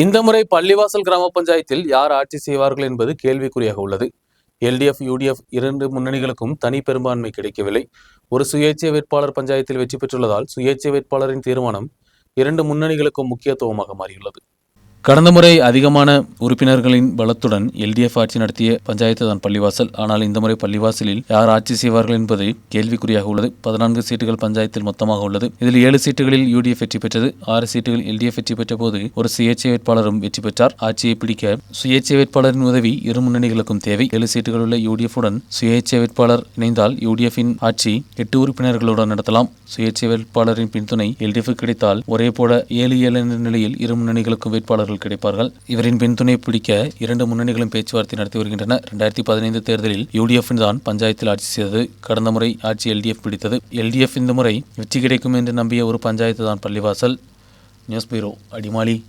இந்த முறை பள்ளிவாசல் கிராம பஞ்சாயத்தில் யார் ஆட்சி செய்வார்கள் என்பது கேள்விக்குறியாக உள்ளது. எல்டிஎஃப் யூடிஎஃப் இரண்டு முன்னணிகளுக்கும் தனி பெரும்பான்மை கிடைக்கவில்லை. ஒரு சுயேட்சை வேட்பாளர் பஞ்சாயத்தில் வெற்றி பெற்றுள்ளதால் சுயேட்சை வேட்பாளரின் தீர்மானம் இரண்டு முன்னணிகளுக்கும் முக்கியத்துவமாக மாறியுள்ளது. கடந்த முறை அதிகமான உறுப்பினர்களின் பலத்துடன் எல்டிஎஃப் ஆட்சி நடத்திய பஞ்சாயத்து தான் பள்ளிவாசல். ஆனால் இந்த முறை பள்ளிவாசலில் யார் ஆட்சி செய்வார்கள் என்பது கேள்விக்குறியாக உள்ளது. பதினான்கு சீட்டுகள் பஞ்சாயத்தில் மொத்தமாக உள்ளது. இதில் ஏழு சீட்டுகளில் யூடிஎஃப் வெற்றி பெற்றது. ஆறு சீட்டுகள் எல்டிஎஃப் வெற்றி பெற்ற போது ஒரு சுயேட்சை வேட்பாளரும் வெற்றி பெற்றார். ஆட்சியை பிடிக்க சுயேட்சை வேட்பாளரின் உதவி இரு முன்னணிகளுக்கும் தேவை. ஏழு சீட்டுகள் உள்ள யூடிஎஃப் உடன் சுயேட்சை வேட்பாளர் இணைந்தால் யூடிஎஃபின் ஆட்சி எட்டு உறுப்பினர்களுடன் நடத்தலாம். சுயேட்சை வேட்பாளரின் பின்துணை எல்டிஎஃப் கிடைத்தால் ஒரே போல ஏழு ஏழு என்ற நிலையில் இரு முன்னணிகளுக்கும் வேட்பாளர்கள் கிடைப்பார்கள். இவரின் பின்துணை பிடிக்க இரண்டு முன்னணிகளும் பேச்சுவார்த்தை நடத்தி வருகின்றன. இரண்டாயிரத்தி பதினைந்து தேர்தலில் யூடிஎஃப் தான் பஞ்சாயத்தில் ஆட்சி செய்தது. கடந்த முறை ஆட்சி எல்டிஎஃப் பிடித்தது. எல்டிஎஃப் இந்த முறை வெற்றி கிடைக்கும் என்று நம்பிய ஒரு பஞ்சாயத்து தான் பள்ளிவாசல். News bureau Adimali.